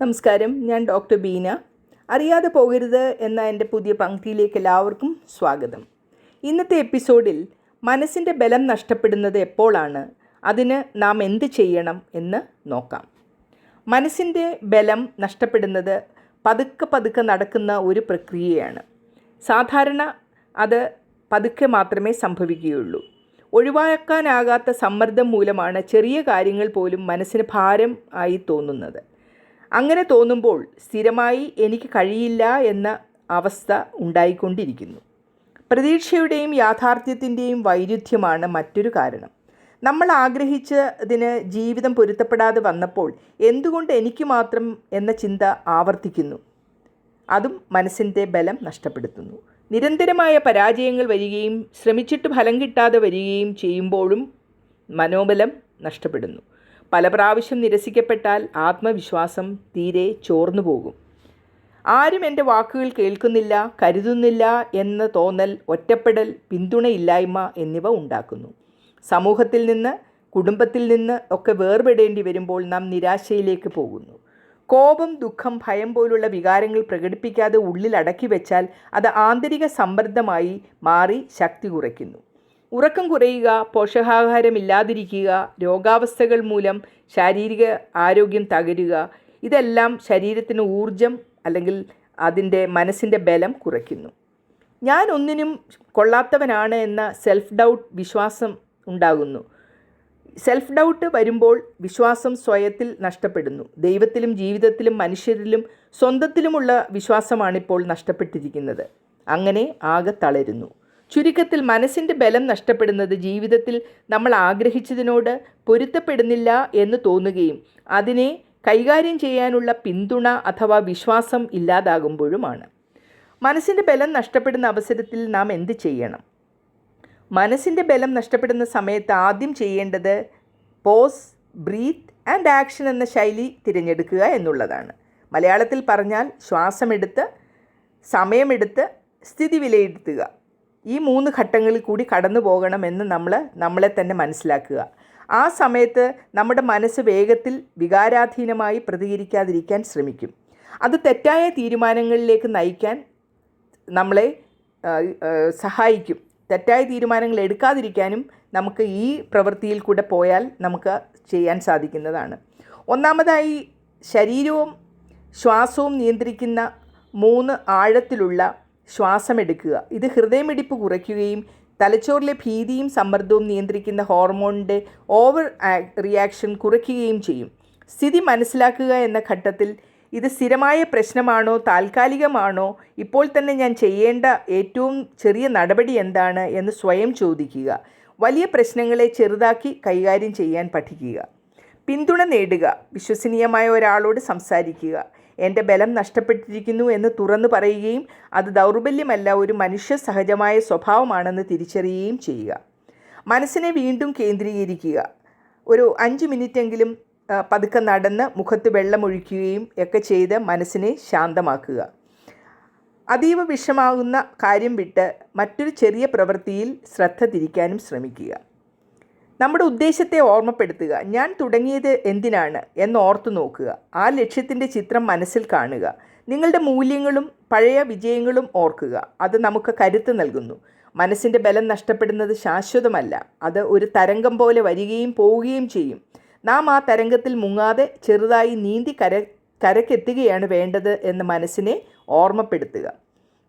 നമസ്കാരം ഞാൻ ഡോക്ടർ ബീന. അറിയാതെ പോകരുത് എന്ന എന്റെ പുതിയ പങ്ക്തിയിലേക്ക് എല്ലാവർക്കും സ്വാഗതം. ഇന്നത്തെ എപ്പിസോഡിൽ മനസ്സിന്റെ ബലം നഷ്ടപ്പെടുന്നത് എപ്പോഴാണ്? അതിന് നാം എന്ത് ചെയ്യണം എന്ന് നോക്കാം. മനസ്സിന്റെ ബലം നഷ്ടപ്പെടുന്നത് പതുക്കെ പതുക്കെ നടക്കുന്ന ഒരു പ്രക്രിയയാണ്. സാധാരണ അത് പതുക്കെ മാത്രമേ സംഭവിക്കുകയുള്ളൂ. ഒഴിവാക്കാനാകാത്ത സമ്മർദ്ദം മൂലമാണ് ചെറിയ കാര്യങ്ങൾ പോലും മനസ്സിന് ഭാരം ആയി തോന്നുന്നത്. അങ്ങനെ തോന്നുമ്പോൾ സ്ഥിരമായി എനിക്ക് കഴിയില്ല എന്ന അവസ്ഥ ഉണ്ടായിക്കൊണ്ടിരിക്കുന്നു. പ്രതീക്ഷയുടെയും യാഥാർത്ഥ്യത്തിന്റെയും വൈരുദ്ധ്യമാണ് മറ്റൊരു കാരണം. നമ്മൾ ആഗ്രഹിച്ചതിന് ജീവിതം പൊരുത്തപ്പെടാതെ വന്നപ്പോൾ എന്തുകൊണ്ട് എനിക്ക് മാത്രം എന്ന ചിന്ത ആവർത്തിക്കുന്നു. അതും മനസ്സിന്റെ ബലം നഷ്ടപ്പെടുത്തുന്നു. നിരന്തരമായ പരാജയങ്ങൾ വരികയും ശ്രമിച്ചിട്ട് ഫലം കിട്ടാതെ വരികയും ചെയ്യുമ്പോഴും മനോബലം നഷ്ടപ്പെടുന്നു. പല പ്രാവശ്യം നിരസിക്കപ്പെട്ടാൽ ആത്മവിശ്വാസം തീരെ ചോർന്നു പോകും. ആരും എന്റെ വാക്കുകൾ കേൾക്കുന്നില്ല കരുതുന്നില്ല എന്ന തോന്നൽ ഒറ്റപ്പെടൽ പിന്തുണയില്ലായ്മ എന്നിവ ഉണ്ടാക്കുന്നു. സമൂഹത്തിൽ നിന്ന് കുടുംബത്തിൽ നിന്ന് ഒക്കെ വേർപെടേണ്ടി വരുമ്പോൾ നാം നിരാശയിലേക്ക് പോകുന്നു. കോപം ദുഃഖം ഭയം പോലുള്ള വികാരങ്ങൾ പ്രകടിപ്പിക്കാതെ ഉള്ളിൽ അടക്കി വെച്ചാൽ അത് ആന്തരിക സമ്മർദ്ദമായി മാറി ശക്തി കുറയ്ക്കുന്നു. ഉറക്കം കുറയുക പോഷകാഹാരമില്ലാതിരിക്കുക രോഗാവസ്ഥകൾ മൂലം ശാരീരിക ആരോഗ്യം തകരുക ഇതെല്ലാം ശരീരത്തിന് ഊർജം അല്ലെങ്കിൽ അതിന്റെ മനസ്സിന്റെ ബലം കുറയ്ക്കുന്നു. ഞാൻ ഒന്നിനും കൊള്ളാത്തവനാണ് എന്ന സെൽഫ് ഡൗട്ട് വിശ്വാസം ഉണ്ടാകുന്നു. സെൽഫ് ഡൗട്ട് വരുമ്പോൾ വിശ്വാസം സ്വയത്തിൽ നഷ്ടപ്പെടുന്നു. ദൈവത്തിലും ജീവിതത്തിലും മനുഷ്യരിലും സ്വന്തത്തിലുമുള്ള വിശ്വാസമാണിപ്പോൾ നഷ്ടപ്പെട്ടിരിക്കുന്നത്. അങ്ങനെ ആകെ തളരുന്നു. ചുരുക്കത്തിൽ മനസ്സിന്റെ ബലം നഷ്ടപ്പെടുന്നത് ജീവിതത്തിൽ നമ്മൾ ആഗ്രഹിച്ചതിനോട് പൊരുത്തപ്പെടുന്നില്ല എന്ന് തോന്നുകയും അതിനെ കൈകാര്യം ചെയ്യാനുള്ള പിന്തുണ അഥവാ വിശ്വാസം ഇല്ലാതാകുമ്പോഴുമാണ്. മനസ്സിന്റെ ബലം നഷ്ടപ്പെടുന്ന അവസരത്തിൽ നാം എന്ത് ചെയ്യണം? മനസ്സിന്റെ ബലം നഷ്ടപ്പെടുന്ന സമയത്ത് ആദ്യം ചെയ്യേണ്ടത് പോസ് ബ്രീത്ത് ആൻഡ് ആക്ഷൻ എന്ന ശൈലി തിരഞ്ഞെടുക്കുക എന്നുള്ളതാണ്. മലയാളത്തിൽ പറഞ്ഞാൽ ശ്വാസമെടുത്ത് സമയമെടുത്ത് സ്ഥിതി വിലയിരുത്തുക. ഈ മൂന്ന് ഘട്ടങ്ങളിൽ കൂടി കടന്നു പോകണമെന്ന് നമ്മൾ നമ്മളെ തന്നെ മനസ്സിലാക്കുക. ആ സമയത്ത് നമ്മുടെ മനസ്സ് വേഗത്തിൽ വികാരാധീനമായി പ്രതികരിക്കാതിരിക്കാൻ ശ്രമിക്കും. അത് തെറ്റായ തീരുമാനങ്ങളിലേക്ക് നയിക്കാൻ നമ്മളെ സഹായിക്കും. തെറ്റായ തീരുമാനങ്ങൾ എടുക്കാതിരിക്കാനും നമുക്ക് ഈ പ്രവൃത്തിയിൽ കൂടെ പോയാൽ നമുക്ക് ചെയ്യാൻ സാധിക്കുന്നതാണ്. ഒന്നാമതായി ശരീരവും ശ്വാസവും നിയന്ത്രിക്കുന്ന മൂന്ന് ആഴത്തിലുള്ള ശ്വാസമെടുക്കുക. ഇത് ഹൃദയമിടിപ്പ് കുറയ്ക്കുകയും തലച്ചോറിലെ ഭീതിയും സമ്മർദ്ദവും നിയന്ത്രിക്കുന്ന ഹോർമോണിന്റെ ഓവർ റിയാക്ഷൻ കുറയ്ക്കുകയും ചെയ്യും. സ്ഥിതി മനസ്സിലാക്കുക എന്ന ഘട്ടത്തിൽ ഇത് സ്ഥിരമായ പ്രശ്നമാണോ താൽക്കാലികമാണോ ഇപ്പോൾ തന്നെ ഞാൻ ചെയ്യേണ്ട ഏറ്റവും ചെറിയ നടപടി എന്താണ് എന്ന് സ്വയം ചോദിക്കുക. വലിയ പ്രശ്നങ്ങളെ ചെറുതാക്കി കൈകാര്യം ചെയ്യാൻ പഠിക്കുക. പിന്തുണ നേടുക. വിശ്വസനീയമായ ഒരാളോട് സംസാരിക്കുക. എന്റെ ബലം നഷ്ടപ്പെട്ടിരിക്കുന്നു എന്ന് തുറന്നു പറയുകയും അത് ദൗർബല്യമല്ല ഒരു മനുഷ്യ സഹജമായ സ്വഭാവമാണെന്ന് തിരിച്ചറിയുകയും ചെയ്യുക. മനസ്സിനെ വീണ്ടും കേന്ദ്രീകരിക്കുക. ഒരു അഞ്ച് മിനിറ്റെങ്കിലും പതുക്കെ നടന്ന് മുഖത്ത് വെള്ളമൊഴിക്കുകയും ഒക്കെ ചെയ്ത് മനസ്സിനെ ശാന്തമാക്കുക. അതീവ വിഷമാകുന്ന കാര്യം വിട്ട് മറ്റൊരു ചെറിയ പ്രവൃത്തിയിൽ ശ്രദ്ധ തിരിക്കാനും ശ്രമിക്കുക. നമ്മുടെ ഉദ്ദേശത്തെ ഓർമ്മപ്പെടുത്തുക. ഞാൻ തുടങ്ങിയത് എന്തിനാണ് എന്ന് ഓർത്തു നോക്കുക. ആ ലക്ഷ്യത്തിന്റെ ചിത്രം മനസ്സിൽ കാണുക. നിങ്ങളുടെ മൂല്യങ്ങളും പഴയ വിജയങ്ങളും ഓർക്കുക. അത് നമുക്ക് കരുത്ത് നൽകുന്നു. മനസ്സിന്റെ ബലം നഷ്ടപ്പെടുന്നത് ശാശ്വതമല്ല. അത് ഒരു തരംഗം പോലെ വരികയും പോവുകയും ചെയ്യും. നാം ആ തരംഗത്തിൽ മുങ്ങാതെ ചെറുതായി നീന്തി കര കരക്കെത്തുകയാണ് വേണ്ടത് എന്ന് മനസ്സിനെ ഓർമ്മപ്പെടുത്തുക.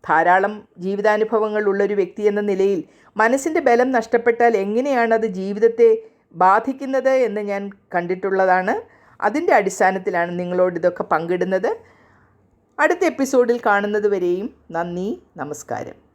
ധാരാളം ജീവിതാനുഭവങ്ങൾ ഉള്ളൊരു വ്യക്തി എന്ന നിലയിൽ മനസ്സിന്റെ ബലം നഷ്ടപ്പെട്ടാൽ എങ്ങനെയാണ് അത് ജീവിതത്തെ ബാധിക്കുന്നത് എന്ന് ഞാൻ കണ്ടിട്ടുള്ളതാണ്. അതിന്റെ അടിസ്ഥാനത്തിലാണ് നിങ്ങളോട് ഇതൊക്കെ പങ്കിടുന്നത്. അടുത്ത എപ്പിസോഡിൽ കാണുന്നതുവരെയും നന്ദി നമസ്കാരം.